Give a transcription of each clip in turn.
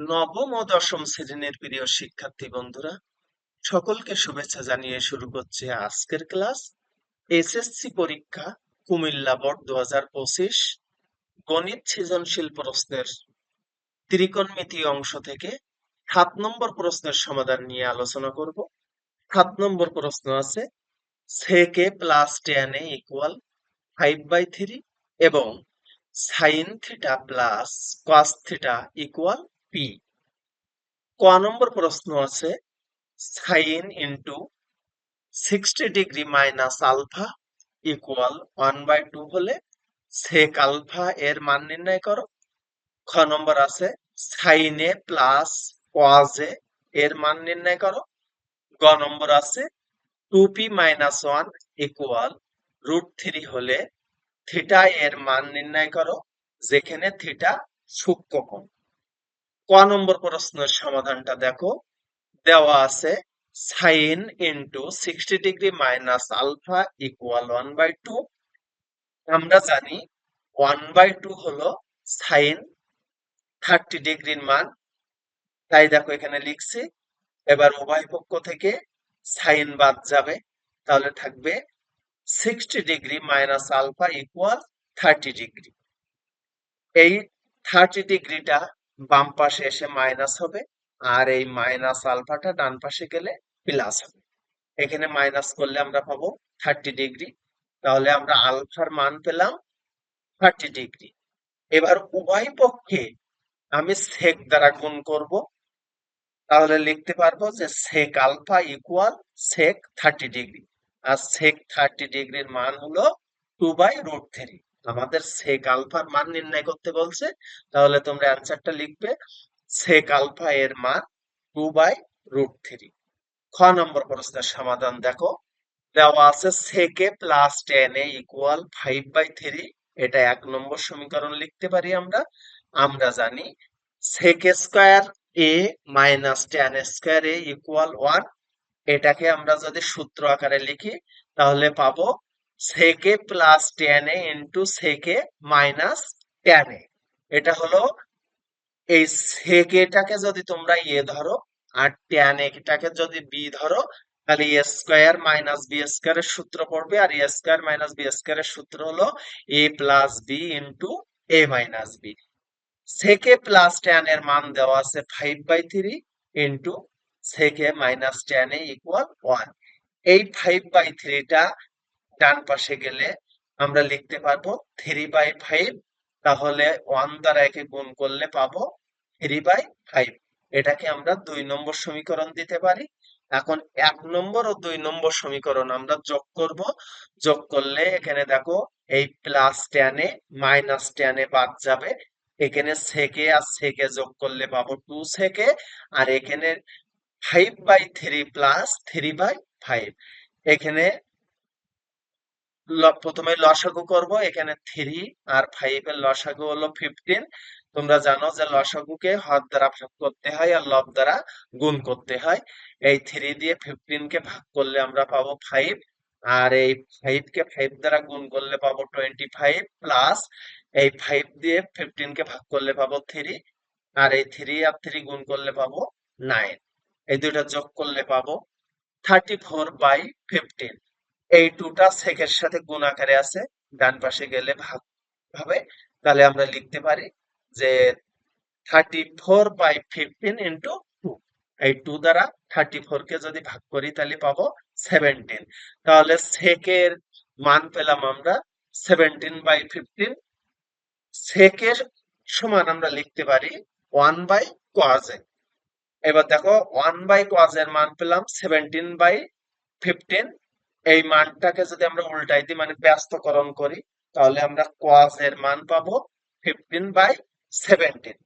নবম ও দশম শ্রেণির প্রিয় শিক্ষার্থী বন্ধুরা, সকলকে শুভেচ্ছা জানিয়ে শুরু করছে আজকের ক্লাস। এসএসসি পরীক্ষা, কুমিল্লা বোর্ড দু হাজার পঁচিশ, গণিত সৃজনশীল প্রশ্নের ত্রিকোণমিতি অংশ থেকে সাত নম্বর প্রশ্নের সমাধান নিয়ে আলোচনা করব। সাত নম্বর প্রশ্ন আছে sec A plus tan A equal five by three এবং sine theta plus cos theta equal P ক নম্বর প্রশ্ন আছে sine into sixty degree minus alpha equal one by two হলে সেক আলফা এর মান নির্ণয় করো। খ নম্বর আছে সাইন এ প্লাস এ এর মান নির্ণয় করো। গ নম্বর আছে two P minus one equal root three হলে থিটা এর মান নির্ণয় করো, যেখানে থিটা সূক্ষ্মকোণ। ক নম্বর প্রশ্নের সমাধানটা দেখো। দেওয়া আছে sine into sixty degree minus alpha equal one by two আমরা জানি ওয়ান বাই টু হলো সাইন থার্টি ডিগ্রির মান। তাই দেখো এখানে লিখছি, এবার উভয় পক্ষ থেকে সাইন বাদ যাবে। তাহলে থাকবে sixty degree minus alpha equal thirty degree এই থার্টি ডিগ্রিটা বাম পাশে এসে মাইনাস হবে, আর এই মাইনাস আলফাটা ডান পাশে গেলে প্লাস হবে। এখানে মাইনাস করলে আমরা পাবো থার্টি ডিগ্রি তাহলে আমরা আলফার মান পেলাম থার্টি ডিগ্রি এবার উভয় পক্ষে আমি সেক দ্বারা গুণ করব। তাহলে লিখতে পারব যে sec alpha equal sec thirty degree আর সেক থার্টি ডিগ্রির মান হলো টু বাই রুট থ্রি আমাদের সেক আলফার মান নির্ণয় করতে বলছে। তাহলে তোমরা অ্যান্সারটা লিখবে সেক আলফা এর মান টু বাই রুট থ্রি খ নম্বর প্রশ্নের সমাধান দেখো। দেওয়া আছে sec A plus tan A equal five by three এটা এক নম্বর সমীকরণ লিখতে পারি আমরা। আমরা জানি sec square A minus tan square A equal one এটাকে আমরা যদি সূত্র আকারে লিখি, তাহলে পাবো sec A plus tan A into sec A minus tan A. এটা হলো এই সেকেটাকে যদি তোমরা এ ধরো আর ট্যান এটাকে যদি বি ধরো, তাহলে এ স্কোয়ার মাইনাস বি স্কোয়ারের সূত্র পড়বে আর এ স্কোয়ার মাইনাস বি স্কোয়ারের সূত্র হলো A plus B into A minus B sec A plus tan এর মান দেওয়া আছে five by three into sec A minus tan A equal one এই ফাইভ বাই থ্রিটা ডান পাশে গেলে আমরা লিখতে পারব থ্রি বাই ফাইভ তাহলে ওয়ান দ্বারা একে গুণ করলে পাবো থ্রি বাই ফাইভ এটাকে আমরা দুই নম্বর সমীকরণ দিতে পারি। এখন এক নম্বর ও দুই নম্বর সমীকরণ আমরা যোগ করব। যোগ করলে এখানে দেখো এই প্লাস টেনে মাইনাস টেনে বাদ যাবে। এখানে সেকে আর সেকে যোগ করলে পাবো টু সেকে আর এখানে five by three plus three by five এখানে প্রথমে লসাগু করব, এখানে থ্রি আর ফাইভ এর লসাগু হলো ফিফটিন তোমরা জানো যে লসাগুকে হর দ্বারা ভাগ করতে হয় আর লব দ্বারা গুণ করতে হয়। এই থ্রি দিয়ে ফিফটিন কে ভাগ করলে আমরা পাবো ফাইভ আর এই ফাইভ কে ফাইভ দ্বারা গুণ করলে পাবো টোয়েন্টি ফাইভ প্লাস এই ফাইভ দিয়ে ফিফটিন কে ভাগ করলে পাবো থ্রি আর এই থ্রি আর থ্রি গুণ করলে পাবো নাইন এই দুইটা যোগ করলে পাবো থার্টি ফোর বাই ফিফটিন এই টুটা সেকের সাথে গুণ আকারে আছে, ডান পাশে গেলে ভাগ হবে। তাহলে আমরা লিখতে পারি যে thirty four by fifteen into two এই টু দ্বারা থার্টি ফোর কে যদি ভাগ করি তাহলে পাবো সেভেন্টিন তাহলে সেকের মান পেলাম আমরা সেভেন্টিন বাই ফিফটিন সেকের সমান আমরা লিখতে পারি ওয়ান বাই কোয়াজে এবার দেখো ওয়ান বাই কোয়াজের মান পেলাম সেভেন্টিন বাই ফিফটিন এই মানটাকে যদি আমরা উল্টাই দিই মানে ব্যস্তকরণ করি, তাহলে আমরা কোয়াজ এর মান পাবো ফিফটিন বাই সেভেন্টিন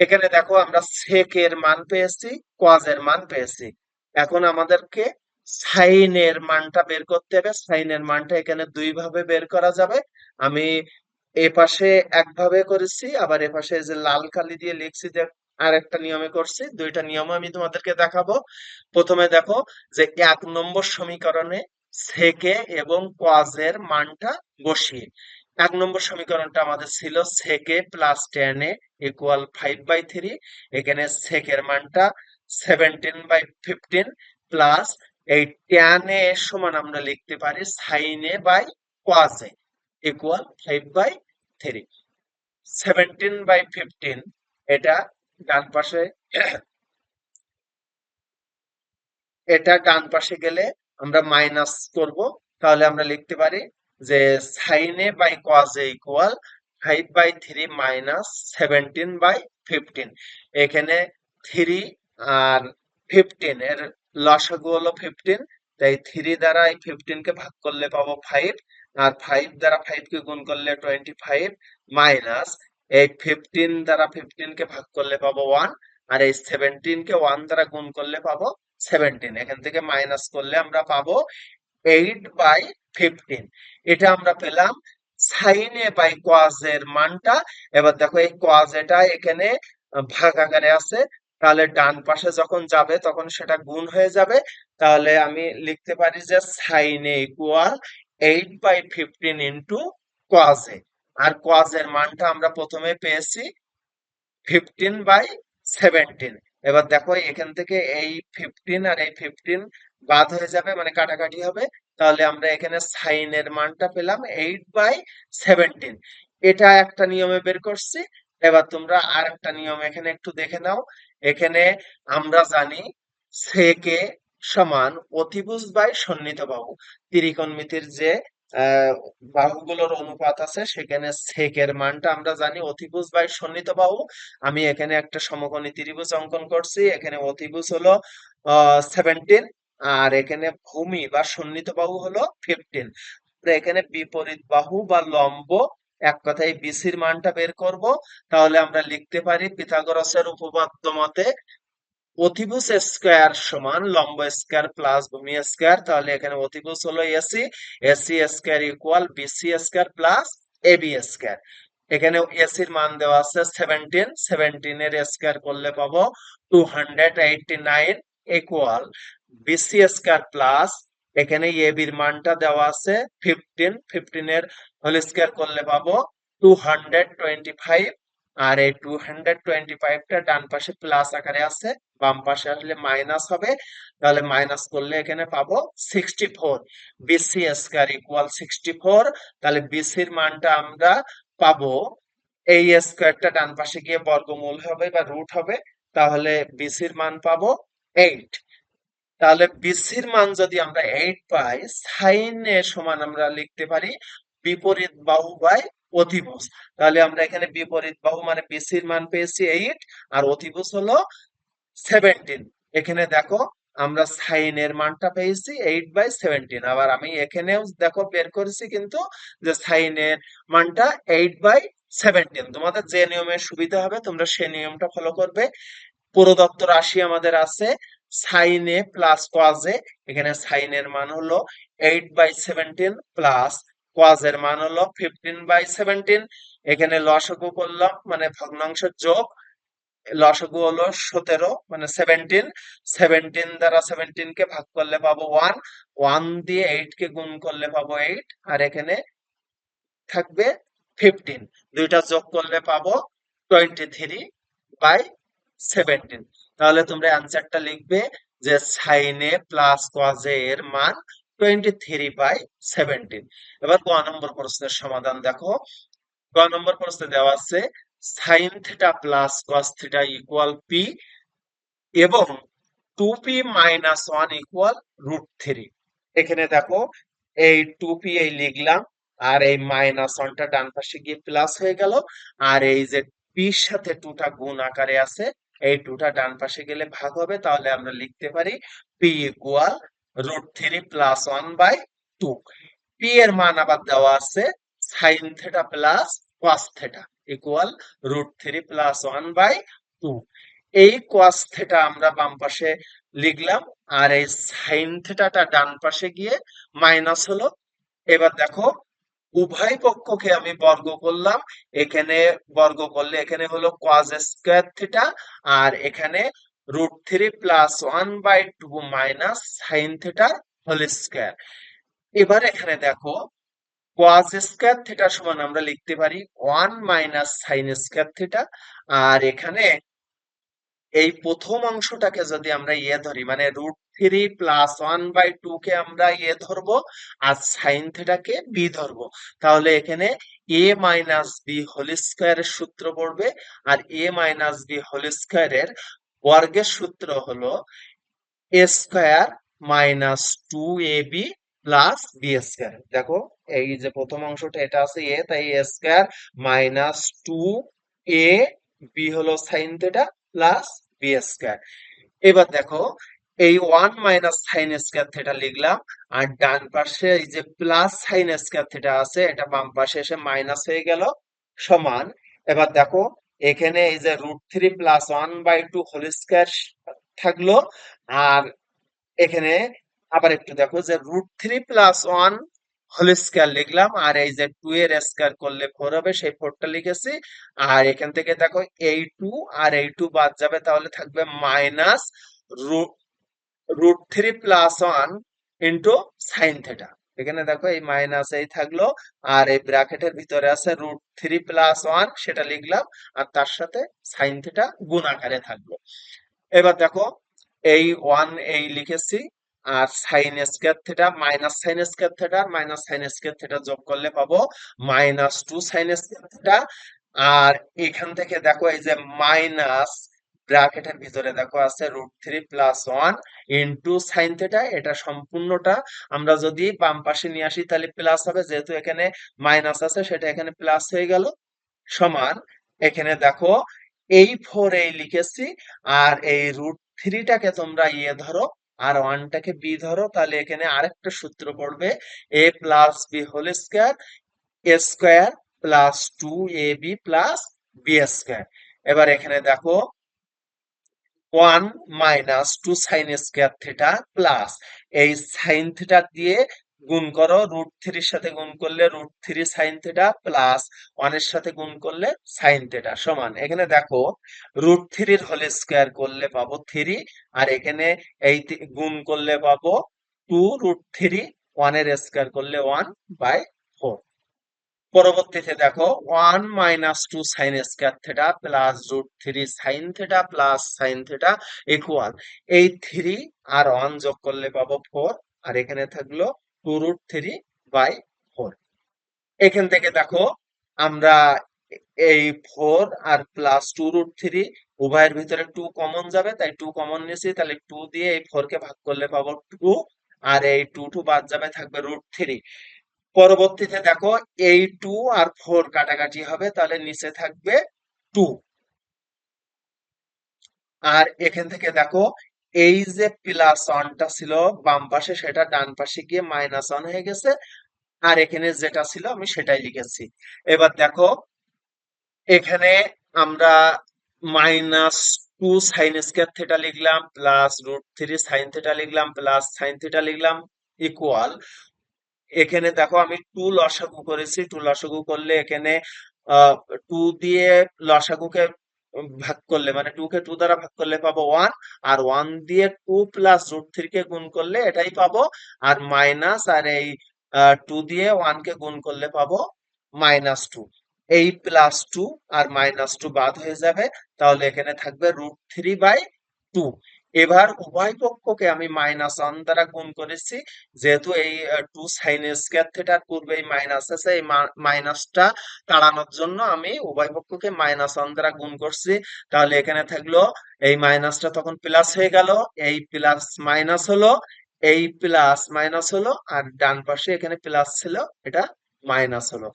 এখানে দেখো আমরা সেক এর মান পেয়েছি কোয়াজ এর মান পেয়েছি। এখন আমাদেরকে সাইন এর মানটা বের করতে হবে। সাইন এর মানটা এখানে দুই ভাবে বের করা যাবে। আমি এ পাশে একভাবে করেছি, আবার এ পাশে যে লাল কালি দিয়ে লিখছি যে আর একটা নিয়মে করছি, দুইটা নিয়ম আমি তোমাদেরকে দেখাবো। প্রথমে দেখো যে এক নম্বর সমীকরণে সেকে এবং কোয়াজের মানটা বসিয়ে। এক নম্বর সমীকরণটা আমাদের ছিল sec A plus tan A equal five by three এখানে সেকের মানটা সেভেন্টিন বাই ফিফটিন প্লাস এই ট্যান এ সমান আমরা লিখতে পারি sine A by cos A equal five by three seventeen by fifteen এটা ডান পাশে, এটা ডান পাশে গেলে আমরা মাইনাস করব, তাহলে আমরা লিখতে পারি যে sine A by cos A equal five by three minus seventeen by fifteen এখানে থ্রি আর ফিফটিন এর লসাগু হলো ফিফটিন তাই থ্রি দ্বারা এই ফিফটিন কে ভাগ করলে পাবো ফাইভ আর ফাইভ দ্বারা ফাইভ কে গুণ করলে টোয়েন্টি ফাইভ মাইনাস এই ফিফটিন দ্বারা ফিফটিন কে ভাগ করলে পাবো ওয়ান আর এই সেভেন্টিন কে ওয়ান দ্বারা গুণ করলে পাবো সেভেন্টিন এখান থেকে মাইনাস করলে আমরা পাবো এইট বাই ফিফটিন এটা আমরা পেলাম সাইন বাই কোয়াজ এর মানটা। এবার দেখো এই কোয়াজ এটা এখানে ভাগ আকারে আছে। তাহলে ডান পাশে যখন যাবে তখন সেটা গুণ হয়ে যাবে। তাহলে আমি লিখতে পারি যে sine equal eight by fifteen into cos R cos এর মানটা আমরা প্রথমে পেয়েছি ফিফটিন বাই সেভেন্টিন এবার দেখো এখান থেকে এই ফিফটিন আর এই ফিফটিন বাদ হয়ে যাবে মানে কাটাকাটি হবে। তাহলে আমরা এখানে সাইনের মানটা পেলাম এইট বাই সেভেন্টিন এটা একটা নিয়মে বের করছি। এবার তোমরা আর একটা নিয়ম এখানে একটু দেখে নাও। এখানে আমরা জানি সেকে সমান অতিভুজ বাই সন্নিহিত বাহু। ত্রিকোণমিতির যে বাহুগুলোর অনুপাত আছে, সেখানে সেকের মানটা আমরা জানি অতিভুজ বাই সন্নিহিত বাহু। আমি এখানে একটা সমকোণী ত্রিভুজ অঙ্কন করছি, এখানে অতিভুজ হলো সেভেন্টিন আর এখানে ভূমি বা সন্নিহিত বাহু হলো ফিফটিন এখানে বিপরীত বাহু বা লম্ব, এক কথায় বিসির মানটা বের করব। তাহলে আমরা লিখতে পারি পিথাগোরাসের উপপাদ্য মতে অতিভুজ স্কোয়ার সমান লম্ব স্কোয়ার প্লাস ভূমি স্কোয়ার, তাহলে এখানে অতিভুজ হলো AC AC square equal BC square plus AB square. এখানে এসির মান দেওয়া আছে সেভেন্টিন সেভেন্টিন এর স্কোয়ার করলে পাবো two hundred eighty nine equal BC square plus, এখানে এবির মানটা দেওয়া আছে ফিফটিন ফিফটিন এর হোল স্কোয়ার করলে পাবো টু হান্ড্রেড টোয়েন্টি ফাইভ আর এই টু হান্ড্রেড টোয়েন্টি ফাইভটা ডান পাশে প্লাস আকারে আছে বাম পাশে আসলে মাইনাস হবে, তাহলে মাইনাস করলে এখানে পাবো sixty four BC square equal sixty four তাহলে বিসির মানটা আমরা পাবো এই স্কোয়ারটা ডান পাশে গিয়ে বর্গমূল হবে বা রুট হবে, তাহলে বিসির মান পাবো এইট তাহলে বিসির মান যদি আমরা এইট পাই সাইন এর সমান আমরা লিখতে পারি বিপরীত বাহু বাই অতিভুজ। তাহলে আমরা এখানে বিপরীত বাহু মানে বিসির মান পেয়েছি এইট আর অতিভুজ হলো সেভেন্টিন এখানে দেখো, আমরা সাইনের মানটা পেয়েছি এইট বাই সেভেন্টিন আবার আমি এখানেও দেখো বের করেছি কিন্তু যে সাইনের মানটা এইট বাই সেভেন্টিন তোমাদের যে নিয়মের সুবিধা হবে, তোমরা সেই নিয়মটা ফলো করবে। প্রদত্ত রাশি আমাদের আছে। সাইন প্লাস এ, এখানে সাইনের মান হলো eight by seventeen plus cos এর মান হলো ফিফটিন বাই সেভেন্টিন এখানে লসগু করলাম মানে ভগ্নাংশ যোগ। লসগু হলো সতেরো মানে সেভেন্টিন সেভেন্টিন দ্বারা সেভেন্টিন কে ভাগ করলে পাবো ওয়ান ওয়ান দিয়ে এইট কে গুণ করলে পাবো এইট আর এখানে থাকবে ফিফটিন দুইটা যোগ করলে পাবো টোয়েন্টি থ্রি বাই সেভেন্টিন তাহলে তোমরা অ্যান্সারটা লিখবে যে সাইনে প্লাস কজে এর মান টোয়েন্টি থ্রি বাই সেভেন্টিন এবার ক নম্বর প্রশ্নের সমাধান দেখো। ক নম্বর প্রশ্নে দেওয়া আছে sine theta plus cos theta equal P এবং two P minus one equal root এখানে দেখো, এই টু পি এই লিখলাম, আর এই মাইনাস ওয়ানটা ডান পাশে গিয়ে প্লাস হয়ে গেল, আর এই যে পির সাথে টুটা গুণ আকারে আছে, এই টুটা ডান পাশে গেলে ভাগ হবে, তাহলে আমরা লিখতে পারি P equal root three plus one by two P এর মান আবার দেওয়া আছে sine theta plus cos theta equal root three plus one by two এই কস থেটা আমরা বাম পাশে লিখলাম, আর এই সাইন থেটাটা ডান পাশে গিয়ে মাইনাস হলো। এবার দেখো, উভয় পক্ষকে আমি বর্গ করলাম, এখানে বর্গ করলে এখানে হলো কজ স্কোয়ার থিটা আর এখানে root three plus one by two minus sine থিটার হোল স্কোয়ার এবার এখানে দেখো cos স্কয়ার থিটা সমান আমরা লিখতে পারি one minus sine square theta আর এখানে এই প্রথম অংশটাকে যদি আমরা ইয়ে ধরি মানে root three plus one by two কে আমরা ইয়ে ধরবো আর সাইন থিটাকে বি ধরবো। তাহলে এখানে এ মাইনাস বি হোল স্কয়ারের সূত্র পড়বে আর এ মাইনাস বি হোল স্কয়ারের বর্গের সূত্র হলো A square minus two A B plus B square দেখো, এই যে প্রথম অংশটা, এটা আছে এ তাই A square minus two A B হলো sine theta plus B square এবার দেখো, এই one minus sine square theta লিখলাম, আর ডান পাশে এই যে প্লাস সাইন স্কয়ার থিটা আছে, এটা বাম পাশে এসে মাইনাস হয়ে গেল, সমান। এবার দেখো, এখানে এই যে root three plus one by two whole square থাকল, আর এখানে আবার একটু দেখো যে root three plus one whole square লিখলাম, আর এই যে টু এর স্কয়ার করলে ফোর হবে, সেই ফোরটা লিখেছি। আর এখান থেকে দেখো এই টু আর এই টু বাদ যাবে, তাহলে থাকবে minus root three plus one into sine theta এখানে দেখো এই মাইনাস এই থাকল, আর এই ব্র্যাকেটের ভিতরে আছে রুট থ্রি প্লাস ওয়ান সেটা লিখলাম, আর তার সাথে সাইন থেটা গুণ আকারে থাকল। এবার দেখো এই ওয়ান এই লিখেছি আর sine square theta minus sine square theta minus sine square theta যোগ করলে পাবো minus two sine square theta আর এখান থেকে দেখো এই যে মাইনাস ব্র্যাকেটের ভিতরে দেখো আছে root three plus one into sine theta এটা সম্পূর্ণটা। আমরা যদি বাম পাশে নিয়ে আসি তাহলে প্লাস হবে, যেহেতু এখানে মাইনাস আছে, সেটা এখানে প্লাস হয়ে গেল। সমান, এখানে দেখো এই ফোর এই লিখেছি, আর এই রুট থ্রিটাকে তোমরা ইয়ে ধরো আর ওয়ানটাকে বি ধরো, তাহলে এখানে আরেকটা সূত্র পড়বে A plus B whole square A square plus two A B plus B square এবার এখানে দেখো one minus two sine square theta plus এই সাইন থিটা দিয়ে গুণ করো রুট থ্রির সাথে গুণ করলে root three sine theta plus ওয়ানের সাথে গুণ করলে সাইন থেটা সমান। এখানে দেখো রুট থ্রির হোল স্কয়ার করলে পাবো থ্রি আর এখানে এই গুণ করলে পাবো টু রুট থ্রি ওয়ানের স্কয়ার করলে ওয়ান বাই ফোর পরবর্তীতে দেখো one minus two sine square theta plus root three sine theta plus sine theta equal এই থ্রি আর ওয়ান যোগ করলে পাবো ফোর আর এখানে থাকল two root three by four এখান থেকে দেখো, আমরা এই ফোর আর প্লাস টু রুট থ্রি উভয়ের ভিতরে টু কমন যাবে, তাই টু কমন নিয়েছি, তাহলে টু দিয়ে এই ফোর কে ভাগ করলে পাবো টু আর এই টু টু বাদ যাবে, থাকবে রুট থ্রি পরবর্তীতে দেখো, এই টু আর ফোর কাটাকাটি হবে, তাহলে নিচে থাকবে টু আর এখান থেকে দেখো এই যে প্লাস ওয়ানটা ছিল বাম পাশে, সেটা ডান পাশে গিয়ে মাইনাস ওয়ান হয়ে গেছে। আর এখানে যেটা ছিল আমি সেটাই লিখেছি। এবার দেখো, এখানে আমরা minus two sine square theta লিখলাম, plus root three sine theta লিখলাম, প্লাস সাইন থিটা লিখলাম ইকুয়াল। এখানে দেখো আমি টু লসাগু করেছি। টু লসাগু করলে এখানে টু দিয়ে লসাগুকে ভাগ করলে মানে টু কে টু দ্বারা ভাগ করলে পাবো ওয়ান আর ওয়ান দিয়ে টু প্লাস রুট থ্রি কে গুণ করলে এটাই পাবো, আর মাইনাস আর এই টু দিয়ে ওয়ান কে গুণ করলে পাবো মাইনাস টু এই প্লাস টু আর মাইনাস টু বাদ হয়ে যাবে, তাহলে এখানে থাকবে রুট থ্রি বাই টু এবার উভয় পক্ষকে আমি মাইনাস ওয়ান দ্বারা গুণ করেছি। যেহেতু এই টু সাইন স্কয়ার থিটার পূর্বে এই মাইনাস আছে, এই মাইনাসটা তাড়ানোর জন্য আমি উভয় পক্ষকে মাইনাস ওয়ান দ্বারা গুণ করছি। তাহলে এখানে থাকল, এই মাইনাসটা তখন প্লাস হয়ে গেল, এই প্লাস মাইনাস হলো, এই প্লাস মাইনাস হলো, আর ডান পাশে এখানে প্লাস ছিল, এটা মাইনাস হলো।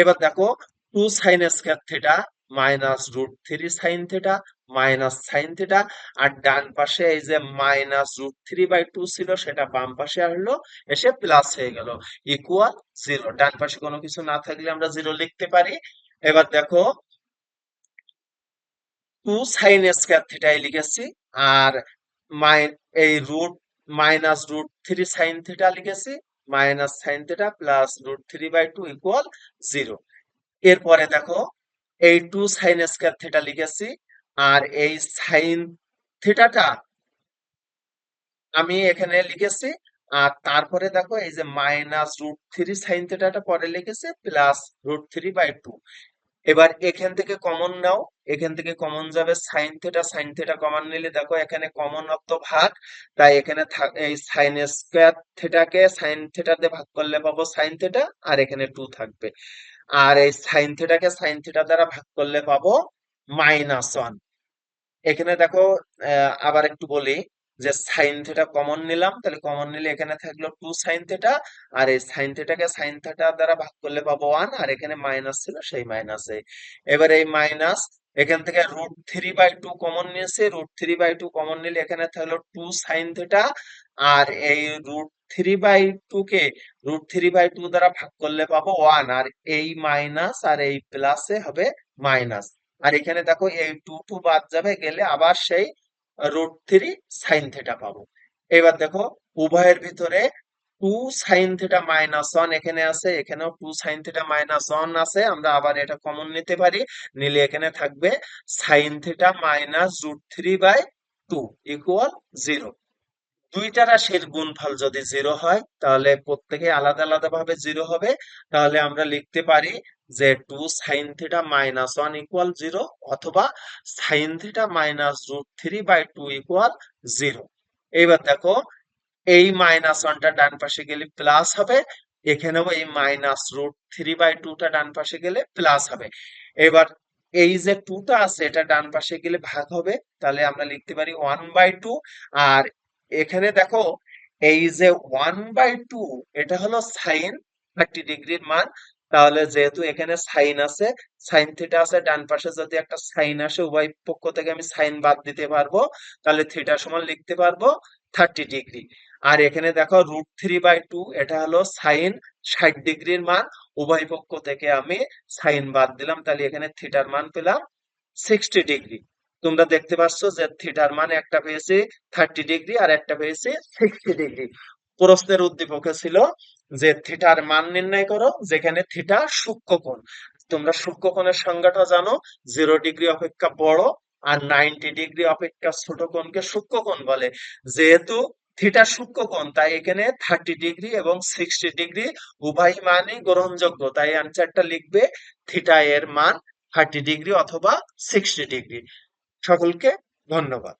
এবার দেখো two sine square theta minus root three sine theta minus sine theta আর ডান পাশে এই যে minus root three by two ছিল সেটা বাম পাশে আসলো, এসে প্লাস হয়ে গেল ইকুয়াল জিরো ডান পাশে কোনো কিছু না থাকলে আমরা জিরো লিখতে পারি। এবার দেখো, টু সাইন স্কয়ার থিটাই লিখেছি, আর এই root, minus root three sine theta লিখেছি, minus sine theta plus root three by two equal zero এরপরে দেখো, এই টু সাইন স্কয়ার থিটা লিখেছি আর এই সাইন থিটাটা আমি এখানে লিখেছি। আর তারপরে দেখো এই যে মাইনাস রুট থ্রি সাইন থেটাটা পরে লিখেছে plus root three by two এবার এখান থেকে কমন নাও। এখান থেকে কমন যাবে sine theta sine theta common নিলে দেখো এখানে কমন অর্থ ভাগ। তাই এখানে এই সাইন স্কোয়ার থেটাকে সাইন থেটা দিয়ে ভাগ করলে পাবো সাইন থেটা আর এখানে টু থাকবে। আর এই সাইন থেটাকে সাইন থেটা দ্বারা ভাগ করলে পাবো মাইনাস ওয়ান এখানে দেখো আবার একটু বলি যে সাইন থেটা কমন নিলাম, তাহলে কমন নিলে এখানে থাকল টু সাইন থেটা আর এই সাইন থেটাকে সাইন থেটা দ্বারা ভাগ করলে পাবো ওয়ান আর এখানে মাইনাস ছিল সেই মাইনাসে এবার এই মাইনাস এখান থেকে root three by two common নিয়েছে root three by two common নিলে এখানে থাকল টু সাইন থেটা আর এই রুট থ্রি বাই টু কে রুট থ্রি বাই টু দ্বারা ভাগ করলে পাবো ওয়ান আর এই মাইনাস আর এই প্লাসে হবে মাইনাস আর এখানে দেখো এই টু টু বাদ যাবে, গেলে আবার সেই রুট থ্রি সাইন থেটা পাবো। এবার দেখো উভয়ের ভিতরে two sine theta minus one এখানে আছে, এখানেও two sine theta minus one আছে, আমরা আবার এটা কমন নিতে পারি, নিলে এখানে থাকবে sine theta minus root three by two equal zero দুইটা রাশির গুণফল যদি জিরো হয়, তাহলে প্রত্যেকে আলাদা আলাদা ভাবে জিরো হবে। তাহলে আমরা লিখতে পারি যে two sine theta minus one equal zero অথবা sine theta minus root three by two equal zero এইবার দেখো, এই মাইনাস ওয়ানটা ডান পাশে গেলে প্লাস হবে, এখানেও এই মাইনাস রুট থ্রি বাই টুটা ডান পাশে গেলে প্লাস হবে। এবার এই যে টুটা আছে, এটা ডান পাশে গেলে ভাগ হবে, তাহলে আমরা লিখতে পারি ওয়ান বাই টু আর এখানে দেখো এই যে ওয়ান বাই টু এটা হলো সাইন থার্টি ডিগ্রির মান। তাহলে যেহেতু এখানে সাইন আছে সাইন থিটা আছে, ডান পাশে যদি একটা সাইন আসে, উভয় পক্ষ থেকে আমি সাইন বাদ দিতে পারব, তাহলে থিটা সমান লিখতে পারব থার্টি ডিগ্রি আর এখানে দেখো রুট থ্রি বাই টু এটা হলো সাইন ষাট ডিগ্রির মান। উভয় পক্ষ থেকে আমি সাইন বাদ দিলাম, তাহলে এখানে থিটার মান পেলাম সিক্সটি ডিগ্রি তোমরা দেখতে পাচ্ছ যে থিটার মান একটা পেয়েছি থার্টি ডিগ্রি আর একটা পেয়েছি সিক্সটি ডিগ্রি। প্রশ্নের উদ্দীপকে ছিল যে থিটার মান নির্ণয় করো, যেখানে থিটা সূক্ষ্মকোণ তোমরা সূক্ষ্মকোণের সংজ্ঞাটা জানো, জিরো ডিগ্রি অপেক্ষা বড় আর নাইনটি ডিগ্রি অপেক্ষা ছোট কোণকে সূক্ষ্মকোণ বলে। যেহেতু থিটা সূক্ষ্মকোণ তাই এখানে থার্টি ডিগ্রি এবং সিক্সটি ডিগ্রি উভয় মানই গ্রহণযোগ্য। তাই অ্যান্সারটা লিখবে, থিটা এর মান থার্টি ডিগ্রি অথবা সিক্সটি ডিগ্রি। সকলকে ধন্যবাদ।